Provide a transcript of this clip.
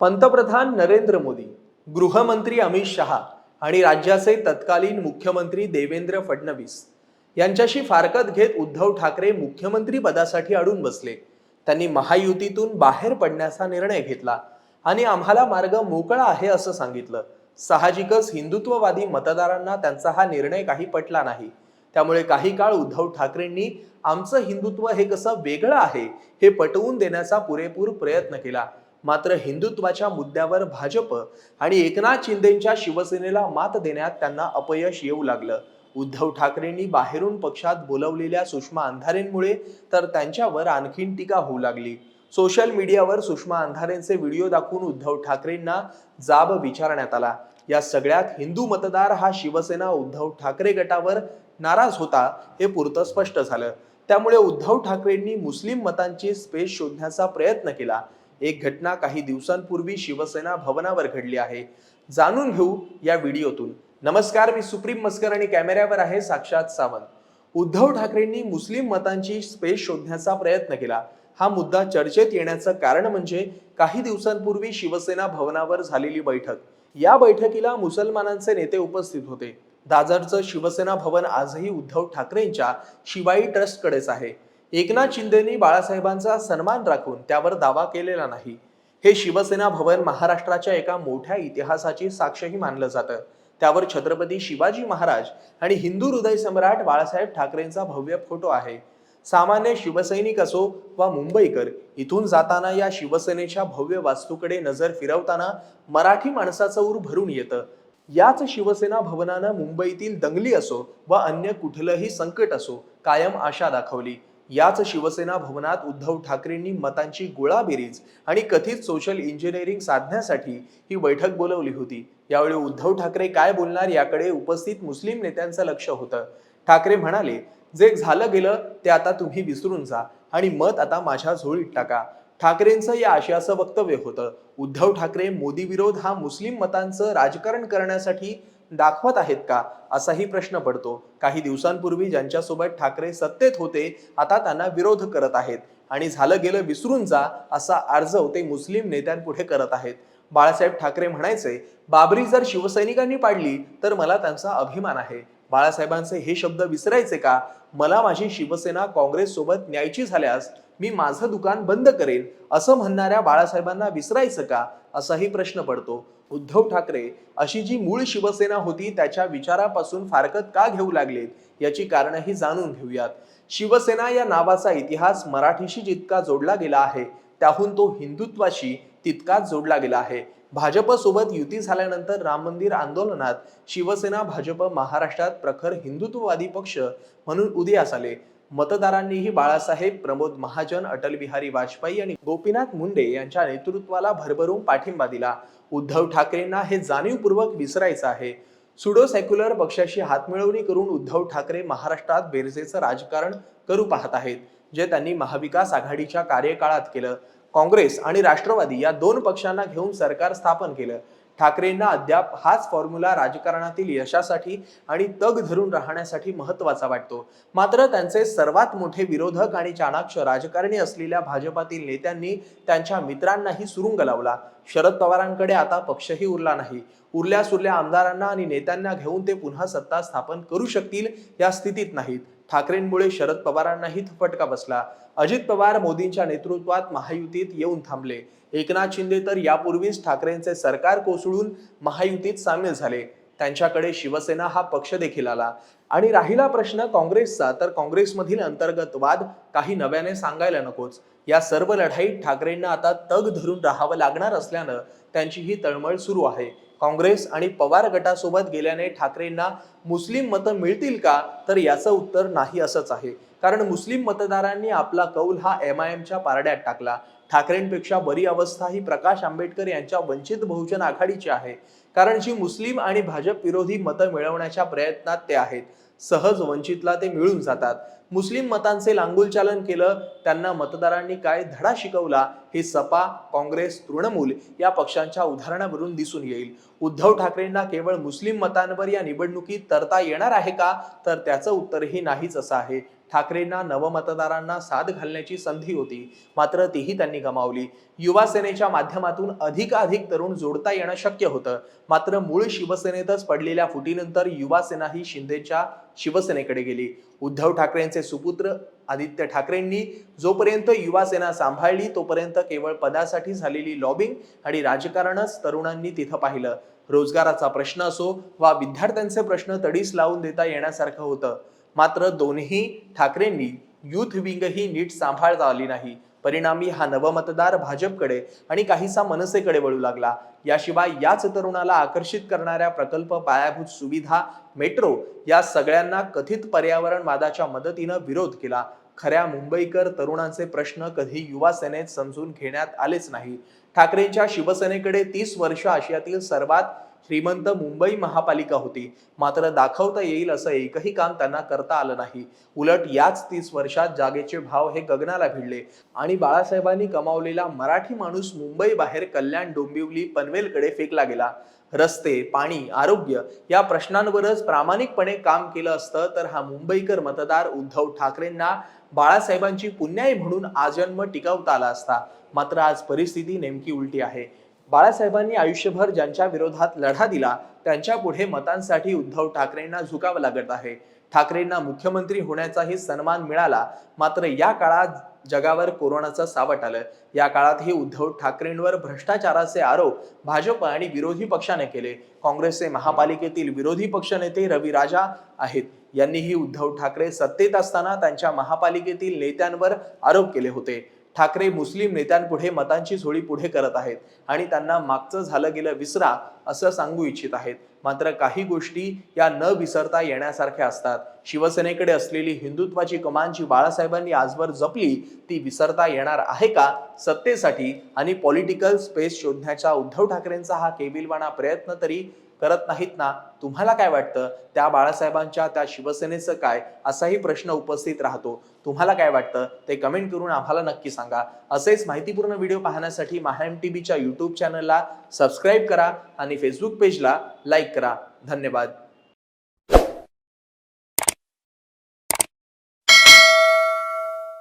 पंतप्रधान नरेंद्र मोदी गृहमंत्री अमित शहा आणि राज्याचे तत्कालीन मुख्यमंत्री देवेंद्र फडणवीस यांच्याशी फारकत घेत उद्धव ठाकरे मुख्यमंत्री पदासाठी अडून बसले. त्यांनी महायुतीतून बाहेर पडण्याचा निर्णय घेतला आणि आम्हाला मार्ग मोकळा आहे असं सांगितलं. साहजिकच हिंदुत्ववादी मतदारांना त्यांचा हा निर्णय काही पटला नाही. त्यामुळे काही काळ उद्धव ठाकरेंनी आमचं हिंदुत्व हे कसं वेगळं आहे हे पटवून देण्याचा पुरेपूर प्रयत्न केला. मात्र हिंदुत्वाच्या मुद्द्यावर भाजप आणि एकनाथ शिंदेच्या शिवसेनेला मात देण्यात त्यांना अपयश येऊ लागलं. उद्धव ठाकरेंनी बाहेरून पक्षात बोलवलेल्या सुषमा अंधारेंमुळे तर त्यांच्यावर आणखीन टीका होऊ लागली. सोशल मीडियावर सुषमा अंधारेंचे व्हिडिओ दाखवून उद्धव ठाकरेंना जाब विचारण्यात आला. या सगळ्यात हिंदू मतदार हा शिवसेना उद्धव ठाकरे गटावर नाराज होता हे पुरतं स्पष्ट झालं. त्यामुळे उद्धव ठाकरेंनी मुस्लिम मतांची स्पेस शोधण्याचा प्रयत्न केला. एक घटना काही दिवसांपूर्वी शिवसेना भवनावर घडली आहे. जाणून घेऊ या व्हिडिओतून. नमस्कार मी सुप्रीम मस्कर आणि कॅमेऱ्यावर आहे साक्षात सावंत. उद्धव ठाकरेंनी मुस्लिम मतांची स्पेस शोधण्याचा प्रयत्न केला. हा मुद्दा चर्चेत येण्याचं कारण म्हणजे काही दिवसांपूर्वी शिवसेना भवनावर झालेली बैठक. या बैठकीला मुसलमानांचे नेते उपस्थित होते. दादरचं शिवसेना भवन आजही उद्धव ठाकरेंच्या शिवाई ट्रस्टकडेच आहे. एकनाथ शिंदेनी बाळासाहेबांचा सन्मान राखून त्यावर दावा केलेला नाही. हे शिवसेना भवन महाराष्ट्राच्या एका मोठ्या इतिहासाची साक्षही मानलं जातं. त्यावर छत्रपती शिवाजी महाराज आणि हिंदू हृदय सम्राट बाळासाहेब ठाकरेंचा भव्य फोटो आहे. सामान्य शिवसैनिक असो वा मुंबईकर इथून जाताना या शिवसेनेच्या भव्य वास्तूकडे नजर फिरवताना मराठी माणसाचं ऊर भरून येतं. याच शिवसेना भवनानं मुंबईतील दंगली असो वा अन्य कुठलंही संकट असो कायम आशा दाखवली. याच शिवसेना भवनात उद्धव ठाकरेंनी मतांची गोळाबेरीज आणि कथित सोशल इंजिनिअरिंग साधण्यासाठी ही बैठक बोलवली होती. यावेळी उद्धव ठाकरे काय बोलणार याकडे उपस्थित मुस्लिम नेत्यांचं लक्ष होतं. ठाकरे म्हणाले जे झालं गेलं ते आता तुम्ही विसरून जा आणि मत आता माझ्या झोळीत टाका. ठाकरेंचं या आशयाचं वक्तव्य होतं. उद्धव ठाकरे मोदी विरोध हा मुस्लिम मतांचं राजकारण करण्यासाठी दाखवत आहेत का? असाही प्रश्न पडतो. काही दिवसांपूर्वी ज्यांच्यासोबत ठाकरे सत्तेत होते आता त्यांना विरोध करत आहेत. आणि झालं गेलं विसरून जा असा अर्जव ते मुस्लिम नेत्यांपुढे करत आहेत. बाळासाहेब ठाकरे म्हणायचे बाबरी जर शिवसैनिकांनी पाडली तर मला त्यांचा अभिमान आहे. बाळासाहेबांचे हे शब्द विसरायचे का? मला माझी शिवसेना काँग्रेस सोबत न्यायची झाल्यास मी माझं दुकान बंद करेन. असं म्हणणाऱ्या बाळासाहेबांना विसरायचं का? असाही प्रश्न पडतो. उद्धव ठाकरे अशी जी मूळ शिवसेना होती त्याच्या विचारापासून फारकत का घेऊ लागलेत? याची कारणंही जाणून घेऊयात. शिवसेना या नावाचा इतिहास मराठीशी जितका जोडला गेला आहे त्याहून तो हिंदुत्वाशी तितकाच जोडला गेला आहे. भाजपसोबत युती झाल्यानंतर राम मंदिर आंदोलनात शिवसेना भाजप महाराष्ट्रात प्रखर हिंदुत्ववादी पक्ष म्हणून उदयास आले. मतदारांनीही बाळासाहेब प्रमोद महाजन अटल बिहारी वाजपेयी आणि गोपीनाथ मुंडे यांच्या नेतृत्वाला भरभरून पाठिंबा दिला. उद्धव ठाकरेंना हे जाणीवपूर्वक विसरायचं आहे. सुडो सेक्युलर पक्षाशी हातमिळवणी करून उद्धव ठाकरे महाराष्ट्रात बेरजेचं राजकारण करू पाहत आहेत जे त्यांनी महाविकास आघाडीच्या कार्यकाळात केलं. काँग्रेस आणि राष्ट्रवादी या दोन पक्षांना घेऊन सरकार स्थापन केलं. ठाकरेंना अद्याप हाच फॉर्म्युला राजकारणातील यशासाठी आणि तग धरून राहण्यासाठी महत्त्वाचा वाटतो. मात्र त्यांचे सर्वात मोठे विरोधक आणि चाणाक्ष राजकारणी असलेल्या भाजपातील नेत्यांनी त्यांच्या मित्रांनाही सुरुंग लावला. शरद पवारांकडे आता पक्षही उरला नाही. उरल्या सुरल्या आमदारांना आणि नेत्यांना घेऊन ते पुन्हा सत्ता स्थापन करू शकतील या स्थितीत नाहीत. ठाकरेंमुळे शरद पवारांनाही फटका बसला. अजित पवार मोदींच्या नेतृत्वात महायुतीत येऊन थांबले. एकनाथ शिंदे तर यापूर्वीच ठाकरेंचे सरकार कोसळून महायुतीत सामील झाले. त्यांच्याकडे शिवसेना हा पक्ष देखील आला. आणि राहिला प्रश्न काँग्रेसचा तर काँग्रेसमधील अंतर्गत वाद काही नव्याने सांगायला नकोच. या सर्व लढाईत ठाकरेंना आता तग धरून राहावं लागणार असल्यानं त्यांची ही तळमळ सुरू आहे. काँग्रेस आणि पवार गटासोबत गेल्याने ठाकरेंना मुस्लिम मतं मिळतील का? तर याचं उत्तर नाही असंच आहे. कारण मुस्लिम मतदारांनी आपला कौल हा एम आय एमच्या पारड्यात टाकला. ठाकरेंपेक्षा बरी अवस्था ही प्रकाश आंबेडकर यांच्या वंचित बहुजन आघाडीची आहे. कारण जी मुस्लिम आणि भाजप विरोधी मतं मिळवण्याच्या प्रयत्नात ते आहेत. सहज वंचितला ते मिळून जातात. मुस्लिम मतांचे लांगुलचालन केलं त्यांना मतदारांनी काय धडा शिकवला हे सपा काँग्रेस तृणमूल या पक्षांच्या उदाहरणावरून दिसून येईल. उद्धव ठाकरेंना केवळ मुस्लिम मतांवर या निवडणुकीत तरता येणार आहे का? तर त्याचं उत्तरही नाहीच असं आहे. ठाकरेंना नवमतदारांना साथ घालण्याची संधी होती मात्र तीही त्यांनी गमावली. युवा सेनेच्या माध्यमातून अधिकाधिक तरुण जोडता येणं शक्य होतं. मात्र मूळ शिवसेनेतच पडलेल्या फुटीनंतर युवा सेना ही शिंदेच्या शिवसेनेकडे गेली. उद्धव ठाकरेंचे सुपुत्र आदित्य ठाकरेंनी जोपर्यंत युवासेना सांभाळली तोपर्यंत केवळ पदासाठी झालेली लॉबिंग आणि राजकारणच तरुणांनी तिथं पाहिलं. रोजगाराचा प्रश्न असो वा विद्यार्थ्यांचे प्रश्न तडीस लावून देता येण्यासारखं होतं. मात्र दोन्ही ठाकरेंनी युथ विंगही नीट सांभाळता आली नाही. परिणामी हा नवमतदार भाजपकडे आणि काहीसा मनसेकडे वळू लागला. याशिवाय याच तरुणाला आकर्षित करणाऱ्या प्रकल्प पायाभूत सुविधा मेट्रो या सगळ्यांना कथित पर्यावरणवादाच्या मदतीनं विरोध केला. खऱ्या मुंबईकर तरुणांचे प्रश्न कधी युवा सेनेत समजून घेण्यात आलेच नाही. ठाकरेंच्या शिवसेनेकडे तीस वर्ष आशियातील सर्वात श्रीमंत मुंबई महापालिका होती. मात्र दाखवता येईल असं एकही काम त्यांना करता आलं नाही. उलट याच तीस वर्षात जागेचे भाव हे गगनाला भिडले. आणि बाळासाहेबांनी कमावलेला मराठी माणूस मुंबई बाहेर कल्याण डोंबिवली पनवेलकडे फेकला गेला. रस्ते पाणी आरोग्य या प्रश्नांवरच प्रामाणिकपणे काम केलं असतं तर हा मुंबईकर मतदार उद्धव ठाकरेंना बाळासाहेबांची पुण्याई म्हणून आजन्म टिकवता आला असता. मात्र आज परिस्थिती नेमकी उलटी आहे. बाळासाहेबांनी आयुष्यभर ज्यांच्या विरोधात लढा दिला त्यांच्या पुढे मतांसाठी उद्धव ठाकरेंना झुकावं लागत आहे. ठाकरेंना मुख्यमंत्री होण्याचाही सन्मान मिळाला मात्र या काळात जगावर कोरोनाचं सावट आलं. या काळातही उद्धव ठाकरेंवर भ्रष्टाचाराचे आरोप भाजप आणि विरोधी पक्षाने केले. काँग्रेसचे महापालिकेतील विरोधी पक्षनेते रवी राजा आहेत. यांनीही उद्धव ठाकरे सत्तेत असताना त्यांच्या महापालिकेतील नेत्यांवर आरोप केले होते. ठाकरे मुस्लिम नेत्यांपुढे मतांची झोळी पुढे करत आहेत आणि त्यांना मागचं झालं गेलं विसरा असं सांगू इच्छित आहेत. मात्र काही गोष्टी या न विसरता येण्यासारख्या असतात. शिवसेनेकडे असलेली हिंदुत्वाची कमान जी बाळासाहेबांनी आजवर जपली ती विसरता येणार आहे का? सत्तेसाठी आणि पॉलिटिकल स्पेस शोधण्याचा उद्धव ठाकरेंचा हा केविलवाणा प्रयत्न तरी करत नाहीत ना? तुम्हाला काय वाटतं? त्या बाळासाहेबांच्या त्या शिवसेनेचं काय? असाही प्रश्न उपस्थित राहतो. तुम्हाला काय वाटतं? ते कमेंट करून आम्हाला नक्की सांगा. असेच माहितीपूर्ण व्हिडिओ पाहण्यासाठी महाएम टीव्हीच्या यूट्यूब चॅनलला सबस्क्राईब करा आणि फेसबुक पेजला लाईक करा. धन्यवाद.